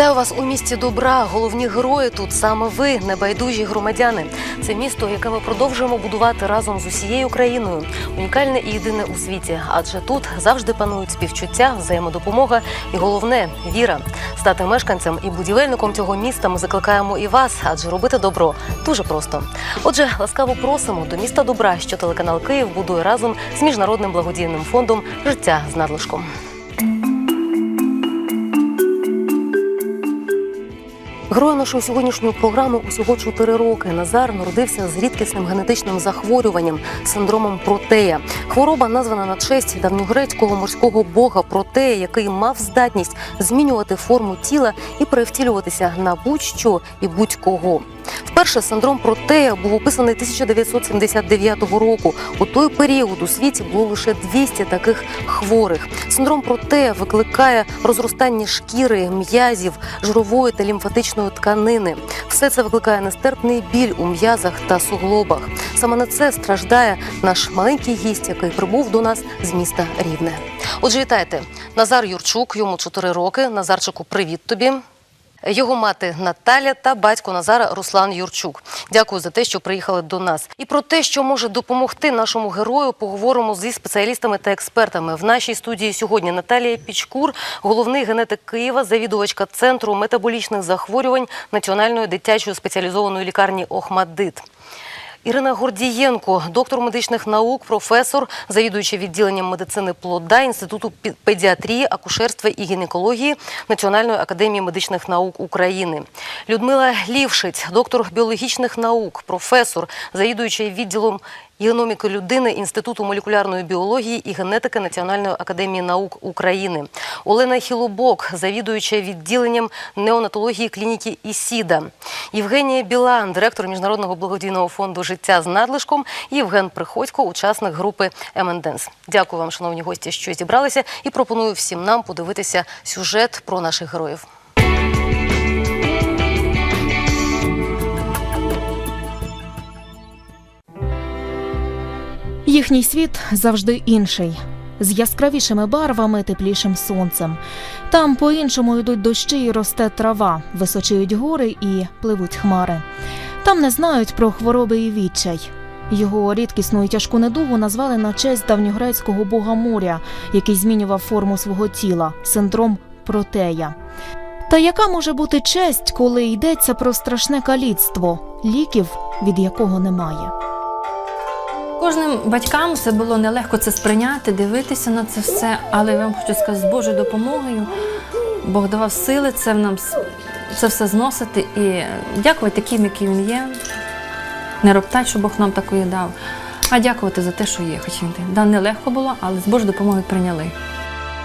Вітаю вас у місті добра. Головні герої тут саме ви, небайдужі громадяни. Це місто, яке ми продовжуємо будувати разом з усією країною. Унікальне і єдине у світі, адже тут завжди панують співчуття, взаємодопомога і головне віра. Стати мешканцем і будівельником цього міста ми закликаємо і вас, адже робити добро дуже просто. Отже, ласкаво просимо до міста добра, що телеканал Київ будує разом з міжнародним благодійним фондом Життя з надлишком. Герою нашої сьогоднішньої програми усього 4 роки. Назар народився з рідкісним генетичним захворюванням синдромом протея. Хвороба названа на честь давньогрецького морського бога Протея, який мав здатність змінювати форму тіла і перевтілюватися на будь-що і будь-кого. Вперше синдром Протея був описаний 1979 року. У той період у світі було лише 200 таких хворих. Синдром Протея викликає розростання шкіри, м'язів, жирової та лімфатичної тканини. Все це викликає нестерпний біль у м'язах та суглобах. Саме на це страждає наш маленький гість, який прибув до нас з міста Рівне. Отже, вітайте, Назар Юрчук, йому 4 роки. Назарчику, привіт тобі. Його мати Наталя та батько Назара Руслан Юрчук. Дякую за те, що приїхали до нас. І про те, що може допомогти нашому герою, поговоримо зі спеціалістами та експертами. В нашій студії сьогодні Наталія Пічкур, головний генетик Києва, завідувачка центру метаболічних захворювань Національної дитячої спеціалізованої лікарні Охмаддит. Ірина Гордієнко, доктор медичних наук, професор, завідуюча відділенням медицини плода Інституту педіатрії, акушерства і гінекології Національної академії медичних наук України. Людмила Лівшиць, доктор біологічних наук, професор, завідуюча відділом геноміки людини Інституту молекулярної біології і генетики Національної академії наук України. Олена Хілобок, завідуюча відділенням неонатології клініки ІСІДА. Євгенія Білан, директор міжнародного благодійного фонду Життя з надлишком. І Євген Приходько, учасник групи МНДЕНС. Дякую вам, шановні гості, що зібралися, і пропоную всім нам подивитися сюжет про наших героїв. Їхній світ завжди інший, з яскравішими барвами, теплішим сонцем. Там по-іншому йдуть дощі і росте трава, височіють гори і пливуть хмари. Там не знають про хвороби і відчай. Його рідкісну і тяжку недугу назвали на честь давньогрецького бога моря, який змінював форму свого тіла синдром протея. Та яка може бути честь, коли йдеться про страшне каліцтво, ліків, від якого немає? Кожним батькам це було нелегко це сприйняти, дивитися на це все, але я вам хочу сказати, з Божою допомогою Бог давав сили це нам це все зносити і дякувати таким, який він є. Не роптать, що Бог нам такої дав, а дякувати за те, що є. Хоч він да, нелегко було, але з Божою допомогою прийняли.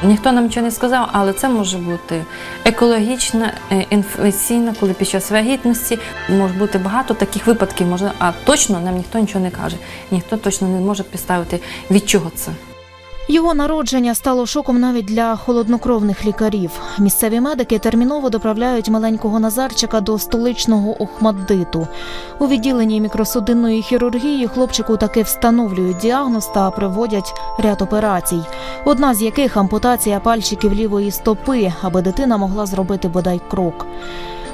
Ніхто нам нічого не сказав, але це може бути екологічна, е, інфекційна, коли під час вагітності може бути багато таких випадків, а точно нам ніхто нічого не каже. Ніхто точно не може підставити, від чого це. Його народження стало шоком навіть для холоднокровних лікарів. Місцеві медики терміново доправляють маленького Назарчика до столичного Охмаддиту. У відділенні мікросудинної хірургії хлопчику таки встановлюють діагноз та проводять ряд операцій, одна з яких ампутація пальчиків лівої стопи, аби дитина могла зробити бодай крок.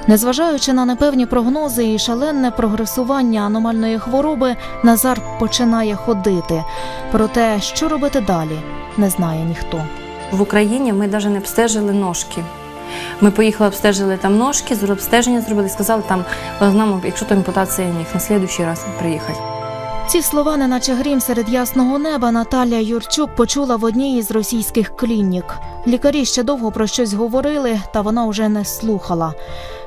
Незважаючи на непевні прогнози і шалене прогресування аномальної хвороби, Назар починає ходити. Проте, що робити далі, не знає ніхто. В Україні ми навіть не обстежили ножки. Ми поїхали, обстежили там ножки, обстеження зробили, сказали там, нам, якщо то ампутація ніг, на слідуючий раз приїхати. Ці слова, неначе грім серед ясного неба, Наталія Юрчук почула в одній із російських клінік. Лікарі ще довго про щось говорили, та вона вже не слухала.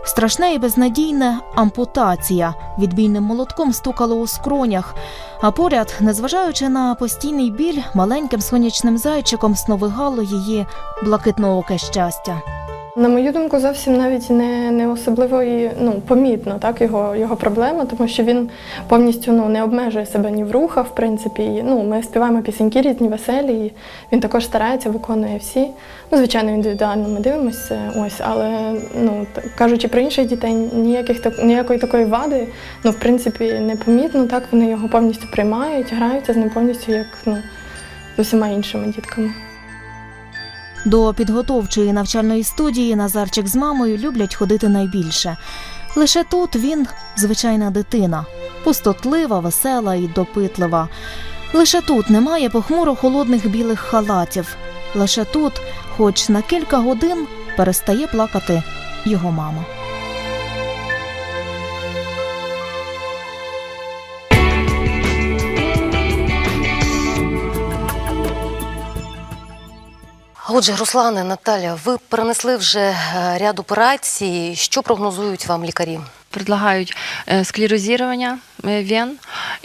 Страшне і безнадійне ампутація. Відбійним молотком стукало у скронях. А поряд, незважаючи на постійний біль, маленьким сонячним зайчиком сновигало її блакитнооке щастя. На мою думку, зовсім навіть не, не особливо і ну, помітно так, його, його проблема, тому що він повністю ну, не обмежує себе ні в рухах, в принципі. І, ну, ми співаємо пісеньки різні веселі, і він також старається, виконує всі. Ну, звичайно, індивідуально ми дивимося, ось, але ну, кажучи про інших дітей, ніяких, ніякої такої вади, ну, в принципі, не помітно, так, вони його повністю приймають, граються з ним повністю, як ну, з усіма іншими дітками. До підготовчої навчальної студії Назарчик з мамою люблять ходити найбільше. Лише тут він звичайна дитина, пустотлива, весела і допитлива. Лише тут немає похмуро холодних білих халатів. Лише тут, хоч на кілька годин, перестає плакати його мама. Отже, Руслане, Наталя, ви перенесли вже е, ряд операцій. Що прогнозують вам лікарі? Предлагають е, склерозування е, вен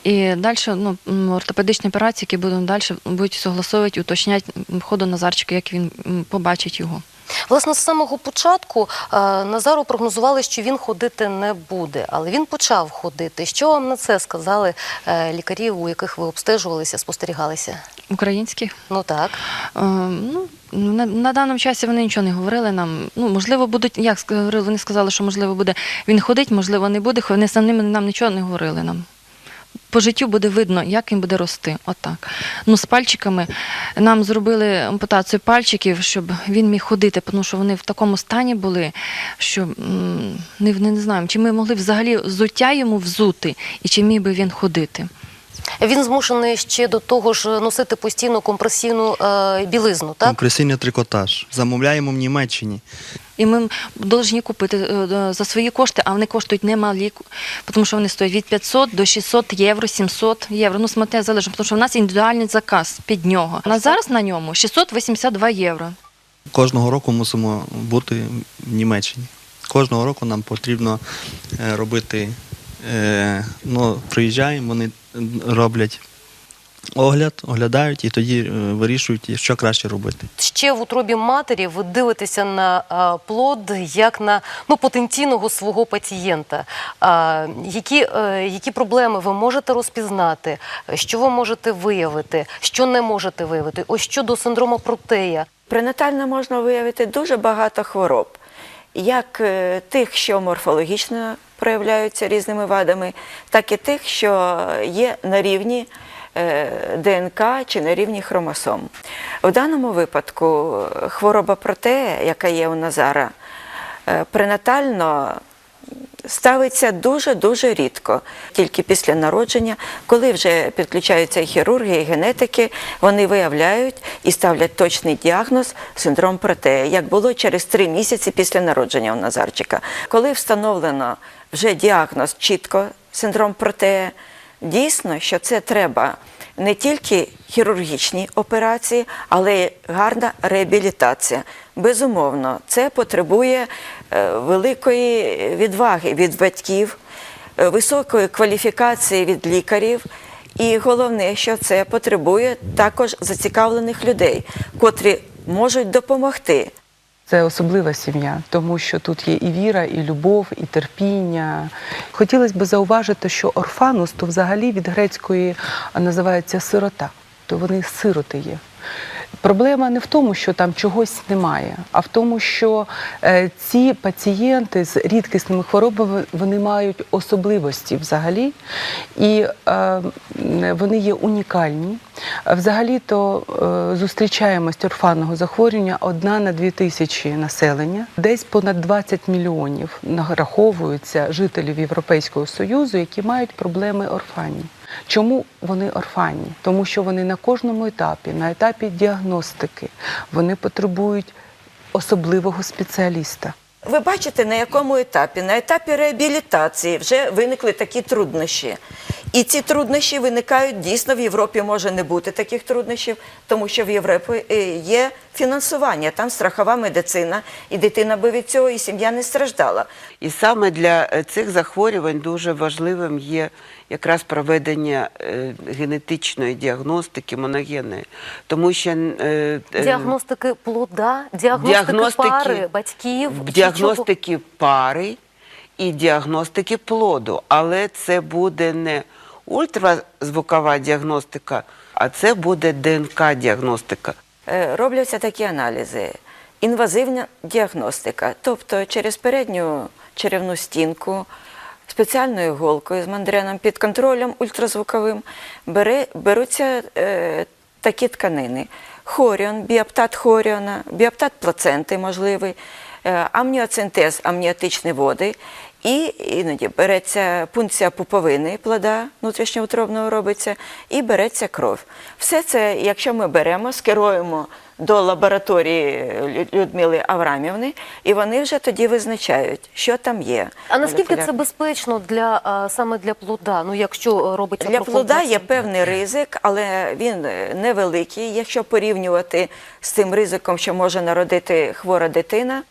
і далі ну, ортопедичні операції, які будуть далі будуть согласовувати, уточняти ходу Назарчика, як він побачить його. Власне, з самого початку е, Назару прогнозували, що він ходити не буде, але він почав ходити. Що вам на це сказали е, лікарі, у яких ви обстежувалися, спостерігалися? Українських Ну так. Е, ну, на, на даному часі вони нічого не говорили нам. Ну, можливо, будуть, як говорили, вони сказали, що можливо буде він ходить, можливо, не буде. Вони самими нам нічого не говорили нам. По життю буде видно, як він буде рости. Отак. Ну, з пальчиками нам зробили ампутацію пальчиків, щоб він міг ходити, тому що вони в такому стані були, що не, не знаємо, чи ми могли взагалі взуття йому взути, і чи міг би він ходити. Він змушений ще до того ж носити постійно компресійну е, білизну, так? Компресійний трикотаж. Замовляємо в Німеччині. І ми повинні купити е, за свої кошти, а вони коштують немалі, тому що вони стоять від 500 до 600 євро, 700 євро. Ну, смотря залежно, тому що в нас індивідуальний заказ під нього. А зараз на ньому 682 євро. Кожного року мусимо бути в Німеччині. Кожного року нам потрібно е, робити. е, Ну, приїжджаємо, вони роблять огляд, оглядають і тоді е, вирішують, що краще робити. Ще в утробі матері ви дивитеся на а, плод як на ну, потенційного свого пацієнта. А, які, е, які проблеми ви можете розпізнати, що ви можете виявити, що не можете виявити? Ось щодо синдрому протея. Пренатально можна виявити дуже багато хвороб, як е, тих, що морфологічно проявляються різними вадами, так і тих, що є на рівні ДНК чи на рівні хромосом. В даному випадку е, хвороба протея, яка є у Назара, е, пренатально ставиться дуже-дуже рідко. Тільки після народження, коли вже підключаються хірурги, і генетики, вони виявляють і ставлять точний діагноз синдром протея, як було через три місяці після народження у Назарчика. Коли встановлено вже діагноз чітко синдром протея, дійсно, що це треба не тільки хірургічні операції, але й гарна реабілітація. Безумовно, це потребує е, великої відваги від батьків, е, високої кваліфікації від лікарів. І головне, що це потребує також зацікавлених людей, котрі можуть допомогти. Це особлива сім'я, тому що тут є і віра, і любов, і терпіння. Хотілося б зауважити, що орфанус то взагалі від грецької називається сирота, то вони сироти є. Проблема не в тому, що там чогось немає, а в тому, що е, ці пацієнти з рідкісними хворобами вони мають особливості взагалі, і е, вони є унікальні. Взагалі-то е, зустрічаємость орфанного захворювання одна на дві тисячі населення. Десь понад 20 мільйонів нараховуються жителів Європейського Союзу, які мають проблеми орфанні. Чому вони орфанні? Тому що вони на кожному етапі, на етапі діагностики, вони потребують особливого спеціаліста. Ви бачите, на якому етапі? На етапі реабілітації вже виникли такі труднощі. І ці труднощі виникають дійсно в Європі може не бути таких труднощів, тому що в Європі е, є фінансування, там страхова медицина, і дитина би від цього, і сім'я не страждала. І саме для е, цих захворювань дуже важливим є якраз проведення е, генетичної діагностики моногенної, тому що Діагностики плода, діагностики, Діагностики- пари, батьків. діагностики пари і діагностики плоду. Але це буде не ультразвукова діагностика, а це буде ДНК-діагностика. Е, Робляться такі аналізи. Інвазивна діагностика, тобто через передню черевну стінку, спеціальною голкою з мандреном під контролем ультразвуковим бере, беруться е, такі тканини: хоріон, біоптат хоріона, біоптат плаценти можливий, е, амніоцентез, амніотичні води. І іноді береться пункція пуповини плода внутрішньоутробного робиться, і береться кров. Все це, якщо ми беремо, скеруємо до лабораторії Людмили Аврамівни, і вони вже тоді визначають, що там є. А наскільки це безпечно для саме для плода? Ну якщо робиться Для плода є певний ризик, але він е, невеликий. Якщо порівнювати з тим ризиком, що може народити хвора дитина,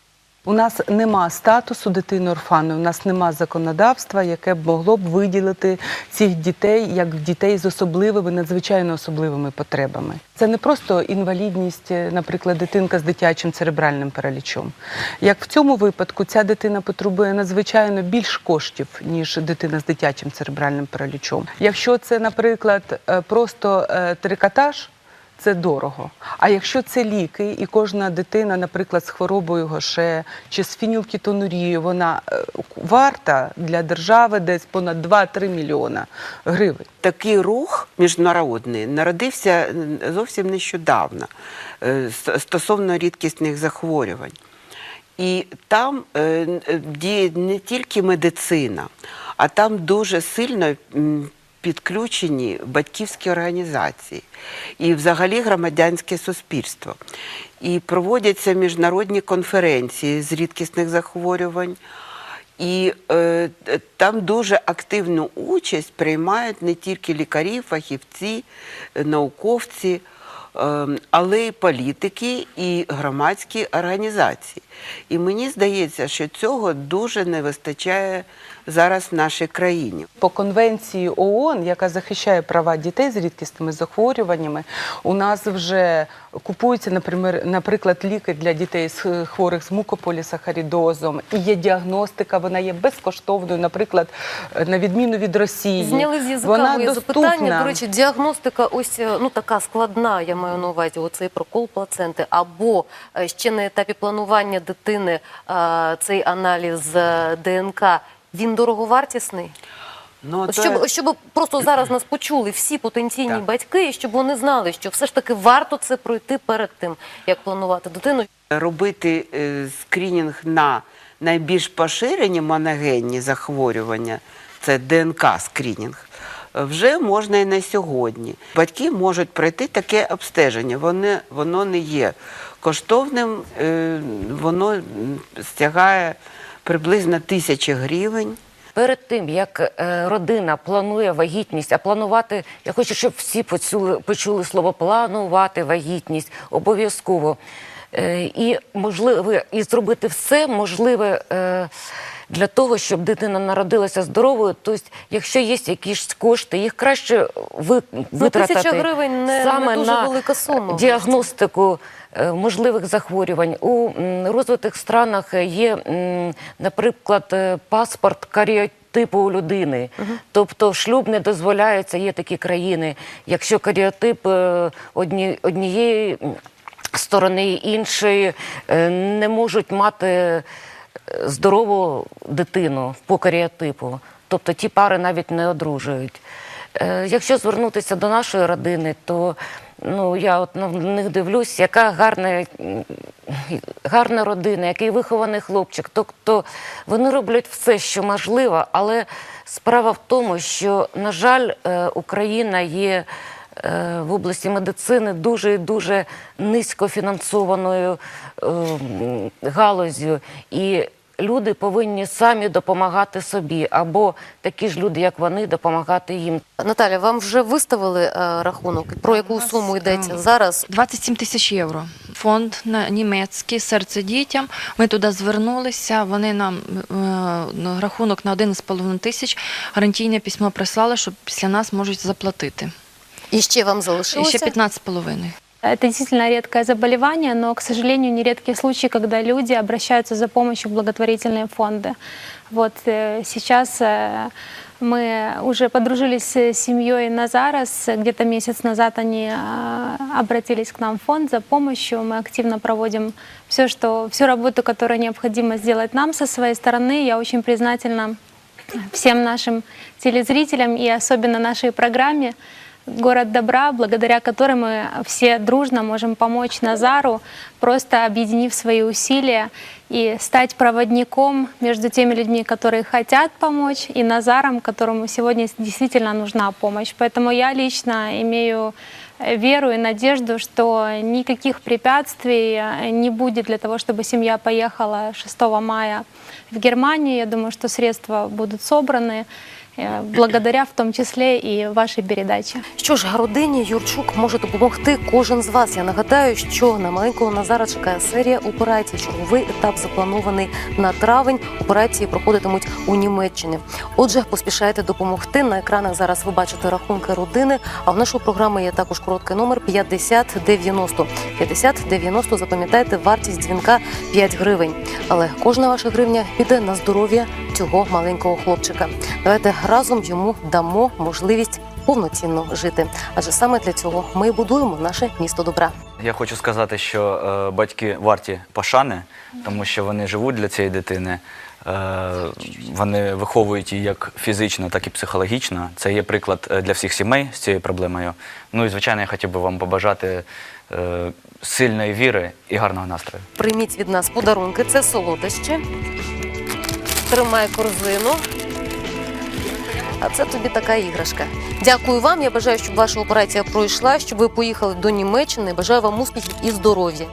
У нас нема статусу дитини орфани, у нас нема законодавства, яке б могло б виділити цих дітей як дітей з особливими, надзвичайно особливими потребами. Це не просто інвалідність, е, наприклад, дитинка з дитячим церебральним паралічом. Як в цьому випадку ця дитина потребує надзвичайно більш коштів, ніж дитина з дитячим церебральним паралічом. Якщо це, наприклад, е, просто е, трикотаж, це дорого. А якщо це ліки, і кожна дитина, наприклад, з хворобою Гоше чи з фінілкетонурією, вона е, варта для держави десь понад 2-3 мільйона гривень. Такий рух міжнародний народився зовсім нещодавно е, стосовно рідкісних захворювань. І там е, діє не тільки медицина, а там дуже сильно підключені батьківські організації і взагалі громадянське суспільство. І проводяться міжнародні конференції з рідкісних захворювань. І е, там дуже активну участь приймають не тільки лікарі, фахівці, науковці, але й політики і громадські організації. І мені здається, що цього дуже не вистачає зараз в нашій країні. По конвенції ООН, яка захищає права дітей з рідкісними захворюваннями, у нас вже купуються, наприклад, наприклад, ліки для дітей з хворих з мукополісахаридозом. І є діагностика, вона є безкоштовною, наприклад, на відміну від Росії. Зняли з язика моє запитання. До речі, діагностика ось е, ну така складна, я маю на увазі, оцей прокол плаценти, або е, ще на етапі планування дитини е, цей аналіз е, ДНК, він дороговартісний? Ну, то- Щоб, щоб просто зараз нас почули всі потенційні Так. батьки, і щоб вони знали, що все ж таки варто це пройти перед тим, як планувати дитину. робити скринінг на найбільш поширені моногенні захворювання, це ДНК-скринінг, вже можна і на сьогодні. Батьки можуть пройти таке обстеження. Вони, воно не є коштовним, е, воно стягає приблизно тисячі гривень. Перед тим як е, родина планує вагітність, а планувати, я хочу, щоб всі почули, почули слово планувати вагітність обов'язково. Е, і можливо, і зробити все можливе для того, щоб дитина народилася здоровою. Тобто, якщо є якісь кошти, їх краще ви, витратити тисяча гривень не- не саме дуже на велика сума. діагностику е, можливих захворювань. У розвитих странах є, наприклад, е, паспорт каріотипу у людини. Тобто шлюб не дозволяється, є такі країни. Якщо каріотип е, одні, однієї сторони іншої не можуть мати здорову дитину по каріотипу. Тобто ті пари навіть не одружують. Е, Якщо звернутися до нашої родини, то ну, я от на них дивлюсь, яка гарна, гарна родина, який вихований хлопчик. Тобто вони роблять все, що можливо, але справа в тому, що, на жаль, е, Україна є е, в області медицини дуже і дуже низько фінансованою е, галузю. І люди повинні самі допомагати собі, або такі ж люди, як вони, допомагати їм. Наталя, вам вже виставили е, рахунок? Про яку суму йдеться зараз? 27 тисяч євро. Фонд на німецький серце дітям. Ми туди звернулися. Вони нам е, на рахунок на 11,5 тисяч гарантійне письмо прислали, що після нас можуть заплатити. І ще вам І залишилося? ще 15,5. Это действительно редкое заболевание, но, к сожалению, нередкие случаи, когда люди обращаются за помощью в благотворительные фонды. Вот э, сейчас э, мы уже подружились с семьей Назарас. Где-то месяц назад они э, обратились к нам в фонд за помощью. Мы активно проводим все, что, всю работу, которую необходимо сделать нам со своей стороны. Я очень признательна всем нашим телезрителям и особенно нашей программе город добра, благодаря которой мы все дружно можем помочь Назару, просто объединив свои усилия и стать проводником между теми людьми, которые хотят помочь, и Назаром, которому сегодня действительно нужна помощь. Поэтому я лично имею э, веру и надежду, что никаких препятствий э, не будет для того, чтобы семья поехала 6 мая в Германию. Я думаю, что средства будут собраны благодаря в том числе и вашей передаче. Що ж, родині Юрчук може допомогти кожен з вас. Я нагадаю, що на маленького Назара чекає серія операцій. Черговий етап запланований на травень. Операції проходитимуть у Німеччині. Отже, поспішайте допомогти. На екранах зараз ви бачите рахунки родини. А в нашої програми є також короткий номер 5090. 5090, запам'ятайте, вартість дзвінка 5 гривень. Але кожна ваша гривня піде на здоров'я цього маленького хлопчика. Давайте разом йому дамо можливість повноцінно жити. Адже саме для цього ми і будуємо наше місто добра. Я хочу сказати, що е, батьки варті пошани, тому що вони живуть для цієї дитини. Е, вони виховують її як фізично, так і психологічно. Це є приклад е, для всіх сімей з цією проблемою. Ну і звичайно, я хотів би вам побажати е, сильної віри і гарного настрою. Прийміть від нас подарунки. Це солодощі. Тримай корзину. А це тобі така іграшка. Дякую вам. Я бажаю, щоб ваша операція пройшла, щоб ви поїхали до Німеччини. Бажаю вам успіхів і здоров'я.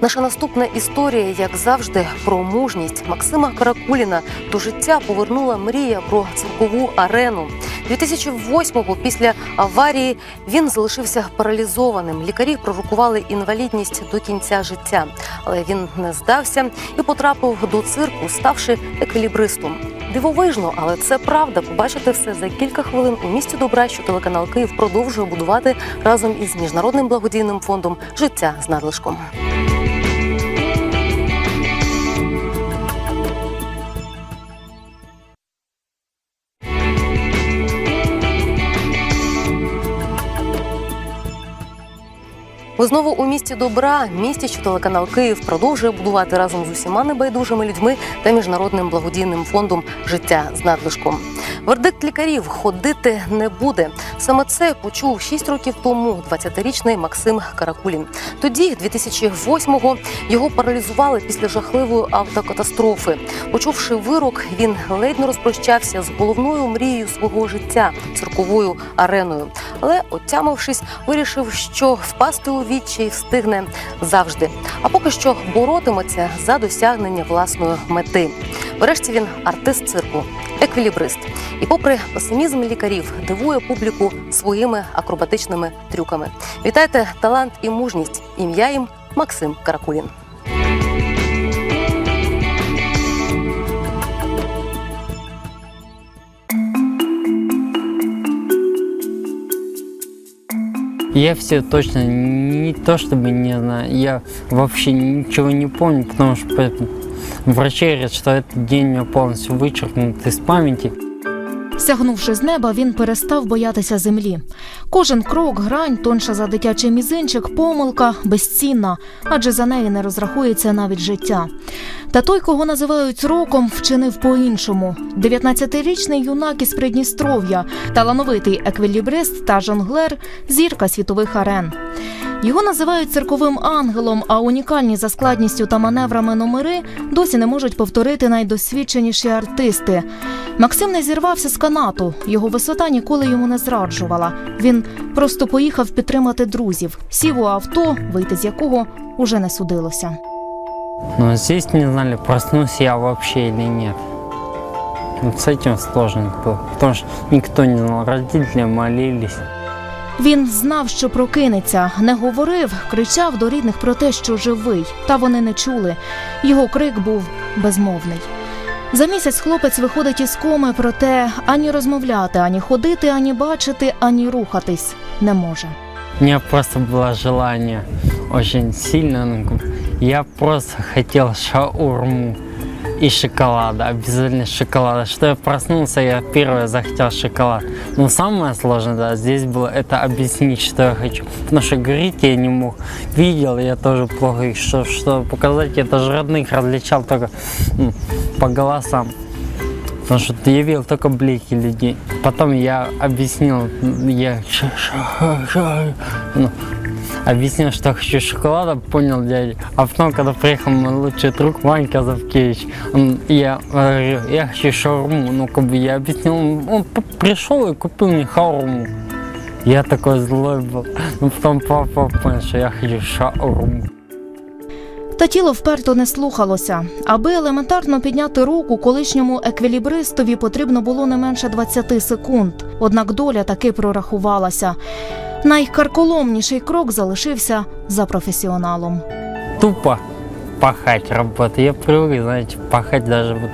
Наша наступна історія, як завжди, про мужність Максима Каракуліна до життя повернула мрія про циркову арену. 2008-го після аварії він залишився паралізованим. Лікарі пророкували інвалідність до кінця життя, але він не здався і потрапив до цирку, ставши еквілібристом. Дивовижно, але це правда. Побачите все за кілька хвилин у місті добра, що телеканал Київ продовжує будувати разом із міжнародним благодійним фондом Життя з надлишком. Знову у місті добра, місті, що телеканал Київ продовжує будувати разом з усіма небайдужими людьми та міжнародним благодійним фондом Життя з надлишком. Вердикт лікарів ходити не буде. Саме це почув 6 років тому 20-річний Максим Каракулін. Тоді, 2008-го, його паралізували після жахливої автокатастрофи. Почувши вирок, він ледь не розпрощався з головною мрією свого життя цирковою ареною. Але, отямившись, вирішив, що впасти у відчай встигне завжди. А поки що боротиметься за досягнення власної мети. Врешті він артист цирку, еквілібрист. І, попри песимізм лікарів, дивує публіку своїми акробатичними трюками. Вітайте талант і мужність. Ім'я їм Максим Каракулін. Я все точно не то чтобы не знаю, я вообще ничего не помню, потому что поэтому врачи говорят, что этот день у меня полностью вычеркнут из памяти. Сягнувши з неба, він перестав боятися землі. Кожен крок, грань, тонша за дитячий мізинчик, помилка безцінна, адже за неї не розрахується навіть життя. Та той, кого називають роком, вчинив по-іншому. 19-річний юнак із Придністров'я, талановитий еквілібрист та жонглер, зірка світових арен. Його називають цирковим ангелом, а унікальні за складністю та маневрами номери досі не можуть повторити найдосвідченіші артисти. Максим не зірвався з канату. Його висота ніколи йому не зраджувала. Він просто поїхав підтримати друзів, сів у авто, вийти з якого уже не судилося. Но здесь не знали, проснусь я вообще или нет. Вот с этим сложно было, потому что никто не знал, родители молились. Він знав, що прокинеться, не говорив, кричав до рідних про те, що живий, та вони не чули. Його крик був безмовний. За місяць хлопець виходить із коми, проте ані розмовляти, ані ходити, ані бачити, ані рухатись не може. У меня просто желание очень сильно. ну, Я просто хотел шаурму и шоколада, обязательно шоколада. Что я проснулся, я первое захотел шоколад. Но самое сложное, да, здесь было это объяснить, что я хочу. Потому что говорить я не мог. Видел я тоже плохо, и что, что показать, я даже родных различал только м, по голосам. Потому что я видел только блики людей. Потом я объяснил, я ну, объяснил, что хочу шоколада, понял дядя. А потом, когда приехал мой лучший друг Ванька Завкевич, он, я говорю, я хочу шаурму. Ну, как бы я объяснил, он п- пришел и купил мне шаурму. Я такой злой был. Ну, потом папа понял, что я хочу шаурму. Та тіло вперто не слухалося. Аби елементарно підняти руку колишньому еквілібристові потрібно було не менше 20 секунд. Однак доля таки прорахувалася. Найкарколомніший крок залишився за професіоналом. тупо пахать работать. Я привык, знаете, пахать даже вот.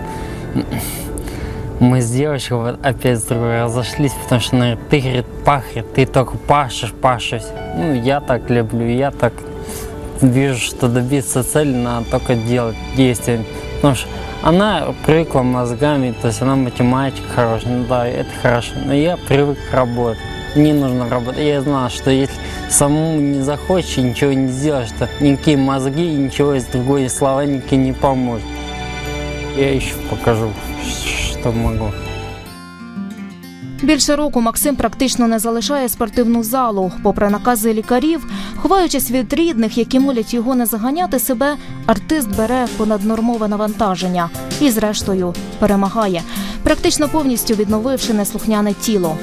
Мы с девочкой вот опять с другой разошлись, потому что она говорит, ты, говорит, пахарь, ты только пашешь, пашешь. Ну, я так люблю, я так вижу, что добиться цели надо только делать действия. Потому что она привыкла мозгами, то есть она математик хорошая, ну да, это хорошо. Но я привык работать. Мне нужно работать. Я знал, что если самому не захочешь и ничего не сделаешь, то никакие мозги, ничего из другой словарники не поможет. Я еще покажу, что могу. Більше року Максим практично не залишає спортивну залу. Попри накази лікарів, ховаючись від рідних, які молять його не заганяти себе, артист бере понаднормове навантаження і, зрештою, перемагає, практично повністю відновивши неслухняне тіло.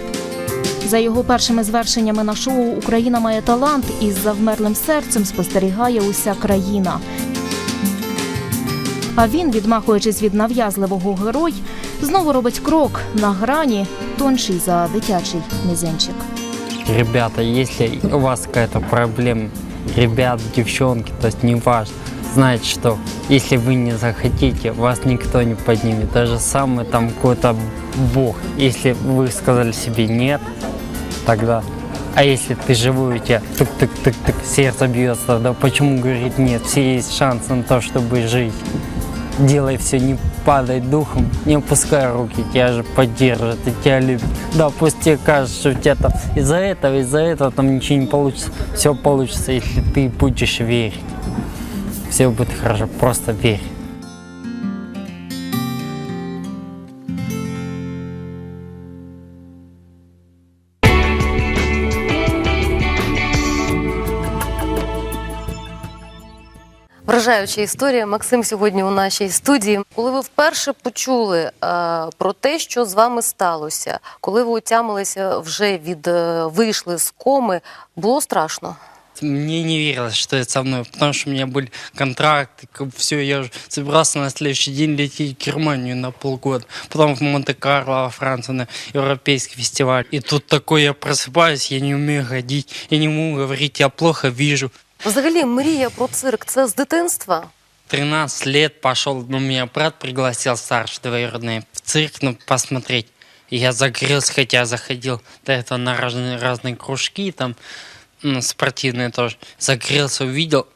За його першими звершеннями на шоу Україна має талант із завмерлим серцем спостерігає уся країна. А він, відмахуючись від нав'язливого герой, знову робить крок на грані, тонший за дитячий мізинчик. Ребята, если у вас какая-то проблема, ребят, девчонки, то есть не важно, знайте, что если вы не захотите, вас никто не поднимет. Даже самый там какой-то бог. Если вы сказали себе нет, тогда... А если ты живой, у тебя тык-тык-тык-тык, сердце бьется, да почему говорит нет? Все есть шанс на то, чтобы жить. Делай все, не падай духом, не опускай руки, тебя же поддержат и тебя любят. Да, пусть тебе кажется, что у тебя там из-за этого, из-за этого там ничего не получится. Все получится, если ты будешь верить. Все будет хорошо, просто верь. Вражаюча історія. Максим сьогодні у нашій студії. Коли ви вперше почули е, про те, що з вами сталося, коли ви отямилися вже від е, вийшли з коми, було страшно. Мне не верилось, что это со мной, потому что у меня были контракты, все, я уже собирался на следующий день лететь в Германию на полгода, потом в Монте-Карло, во Францию на европейский фестиваль. И тут такой я просыпаюсь, я не умею ходить, я не могу говорить, я плохо вижу. Взагалі, мрія про цирк це з дитинства. 13 лет пошел, ну, меня брат пригласил старший двоюродный в цирк, ну, посмотреть. И я загорелся, хотя заходил до этого на разные, разные кружки, там, ну, спортивные тоже. Загорелся, увидел,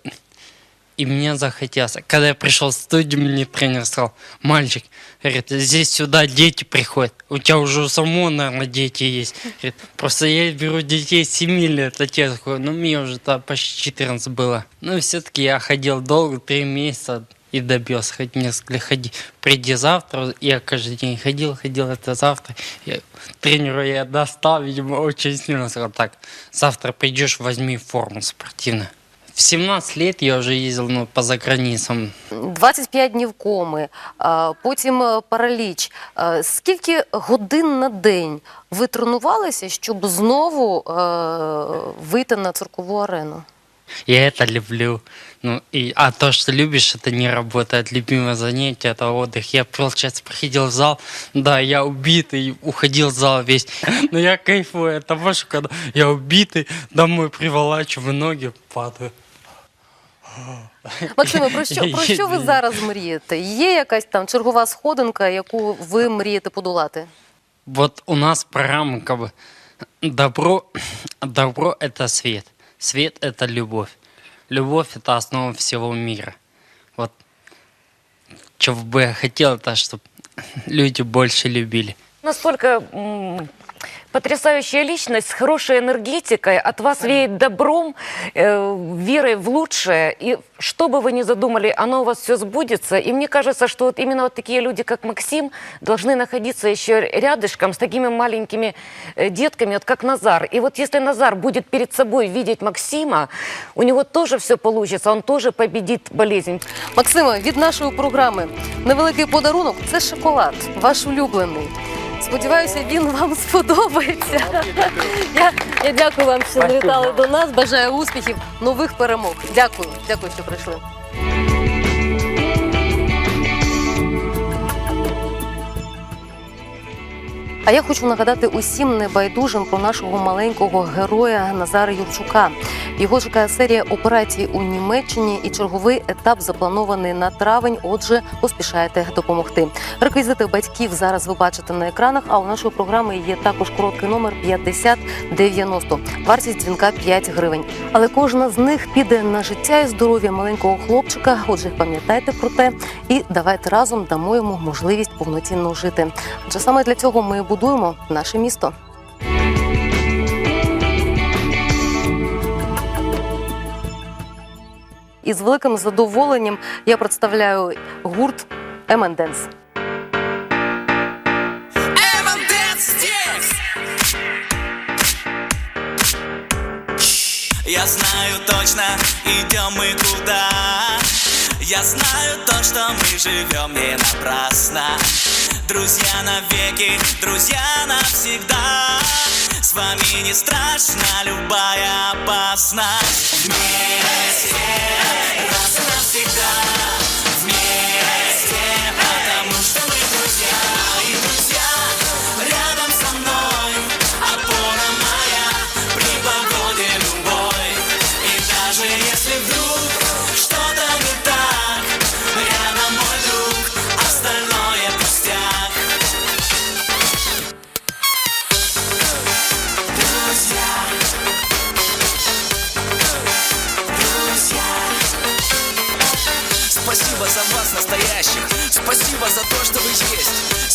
и мне захотелось. Когда я пришел в студию, мне тренер сказал, мальчик, говорит, здесь сюда дети приходят. У тебя уже у самого, наверное, дети есть. Говорит, просто я беру детей 7 лет, отец такой, ну, мне уже -то почти 14 было. Ну, все-таки я ходил долго, 3 месяца, и добился. Хоть сказали, ходи, приди завтра. Я каждый день ходил, ходил, это завтра. Я, тренеру я достал, видимо, очень сильно сказал, так, завтра придешь, возьми форму спортивную. В 17 лет я уже ездил ну, по заграницам. 25 днів коми, а, потім е, параліч. Е, Скільки годин на день ви тренувалися, щоб знову е, вийти на циркову арену? Я это люблю. Ну, и, а то, что любишь, это не работает. Любимое занятие, это отдых. Я, получается, приходил в зал, да, я убитый, уходил в зал весь. Но я кайфую от того, что когда я убитый, домой приволачиваю ноги, падаю. Максиме, про що, про що ви зараз мрієте? Є якась там чергова сходинка, яку ви мрієте подолати? Вот у нас программа как бы добро, добро это свет, свет это любовь, любовь это основа всего мира. Вот что бы я хотел, это чтобы люди больше любили. Насколько м, потрясающая личность с хорошей энергетикой, от вас веет добром, э, верой в лучшее. И что бы вы ни задумали, оно у вас все сбудется. И мне кажется, что вот именно вот такие люди, как Максим, должны находиться еще рядышком с такими маленькими э, детками, вот как Назар. И вот если Назар будет перед собой видеть Максима, у него тоже все получится, он тоже победит болезнь. Максиме, від нашої програми невеликий подарунок це шоколад, ваш улюблений. Сподіваюся, він вам сподобається. Я, я дякую вам, що завітали до нас. Бажаю успіхів, нових перемог. Дякую, дякую, що прийшли. А я хочу нагадати усім небайдужим про нашого маленького героя Назара Юрчука. Його чекає серія операцій у Німеччині і черговий етап запланований на травень. Отже, поспішайте допомогти. Реквізити батьків зараз ви бачите на екранах. А у нашої програми є також короткий номер 5090. Вартість дзвінка 5 гривень. Але кожна з них піде на життя і здоров'я маленького хлопчика. Отже, пам'ятайте про те і давайте разом дамо йому можливість повноцінно жити. Адже саме для цього ми будуємо наше місто. І з великим задоволенням я представляю гурт Еменденс. Я знаю точно, идем мы куда Я знаю то, что мы живем не напрасно Друзья навеки, друзья навсегда. С вами не страшна любая опасность Вместе, раз и навсегда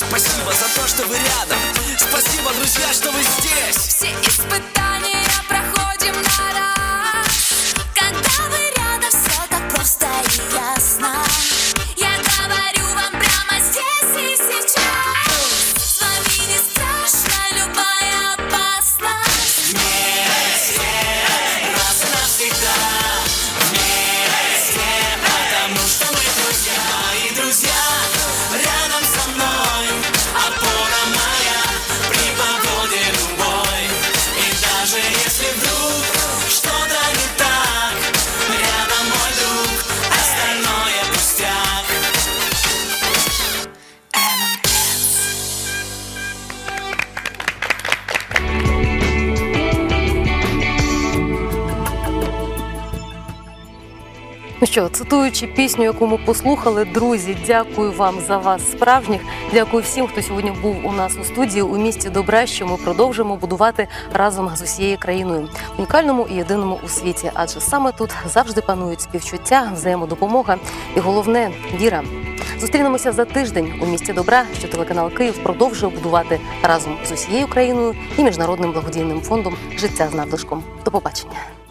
Спасибо за то, что вы рядом Спасибо, друзья, что вы здесь Все испытания що, цитуючи пісню, яку ми послухали, друзі, дякую вам за вас, справжніх. Дякую всім, хто сьогодні був у нас у студії у місті Добра, що ми продовжуємо будувати разом з усією країною, унікальному і єдиному у світі. Адже саме тут завжди панують співчуття, взаємодопомога і головне віра. Зустрінемося за тиждень у місті Добра, що телеканал Київ продовжує будувати разом з усією країною і міжнародним благодійним фондом Життя з надлишком. До побачення.